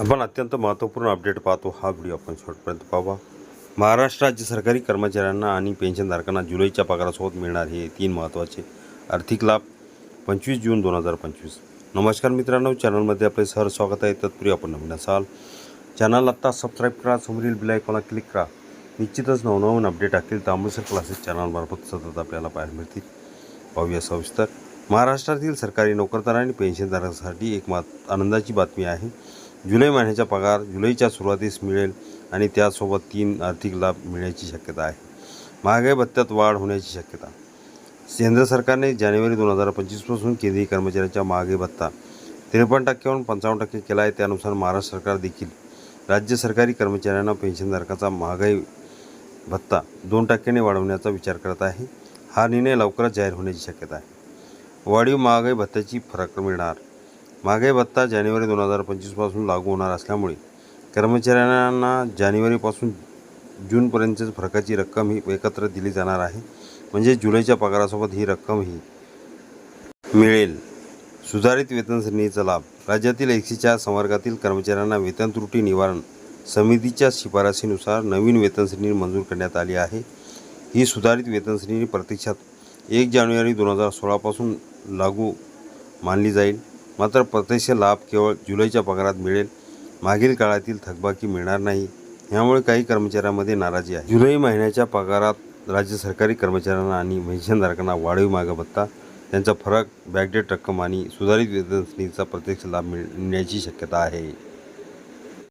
आपण अत्यंत महत्त्वपूर्ण अपडेट पाहतो. हा व्हिडिओ आपण शेवटपर्यंत पाहावा महाराष्ट्र राज्य सरकारी कर्मचाऱ्यांना आणि पेन्शनधारकांना जुलैच्या पगारासोबत मिळणार हे तीन महत्त्वाचे आर्थिक लाभ. पंचवीस जून दोन हजार पंचवीस. नमस्कार मित्रांनो चॅनलमध्ये आपले सर स्वागत आहे. तत्पूर्वी आपण नवीन असाल चॅनल आत्ता सबस्क्राईब करा समोरील बिलायकॉनला क्लिक करा. निश्चितच नवनवीन अपडेट असतील तांबूसर क्लासेस चॅनलमार्फत सतत आपल्याला पाहायला मिळतील. पाहूया सविस्तर. महाराष्ट्रातील सरकारी नोकरदार आणि पेन्शनधारकांसाठी एक मात आनंदाची बातमी आहे. जुलै महिन्याचा पगार जुलैच्या सुरुवातीस मिळेल आणि त्यासोबत तीन आर्थिक लाभ मिळण्याची शक्यता आहे. महागाई भत्त्यात वाढ होण्याची शक्यता. केंद्र सरकारने जानेवारी दोन हजार पंचवीसपासून केंद्रीय कर्मचाऱ्यांच्या महागाई भत्ता त्रेपन्न टक्क्यावरून पंचावन्न टक्के केला आहे त्यानुसार महाराष्ट्र सरकार देखील राज्य सरकारी कर्मचाऱ्यांना पेन्शनधारकाचा महागाई भत्ता दोन टक्क्याने वाढवण्याचा विचार करत आहे. हा निर्णय लवकरच जाहीर होण्याची शक्यता आहे. वाढीव महागाई भत्त्याची फरक मिळणार. महागाई भत्ता जानेवारी दोन हजार पंचवीसपासून लागू होणार असल्यामुळे कर्मचाऱ्यांना जानेवारीपासून जूनपर्यंतच फरकाची रक्कम ही एकत्र दिली जाणार आहे. म्हणजे जुलैच्या पगारासोबत ही रक्कम ही मिळेल. सुधारित वेतन श्रेणीचा लाभ. राज्यातील एकशे चार संवर्गातील कर्मचाऱ्यांना वेतन त्रुटी निवारण समितीच्या शिफारसीनुसार नवीन वेतन श्रेणी मंजूर करण्यात आली आहे. ही सुधारित वेतन श्रेणी प्रत्यक्षात एक जानेवारी दोन हजार सोळापासून लागू मानली जाईल. मात्र प्रत्यक्ष लाभ केवळ जुलैच्या पगारात मिळेल. मागील काळातील थकबाकी मिळणार नाही. यामुळे काही कर्मचाऱ्यांमध्ये नाराजी आहे. जुलै महिन्याच्या पगारात राज्य सरकारी कर्मचाऱ्यांना आणि पेन्शनधारकांना वाढीव मागा भत्ता त्यांचा फरक बॅकडेट रक्कम आणि सुधारित वेतन प्रत्यक्ष लाभ मिळण्याची शक्यता आहे.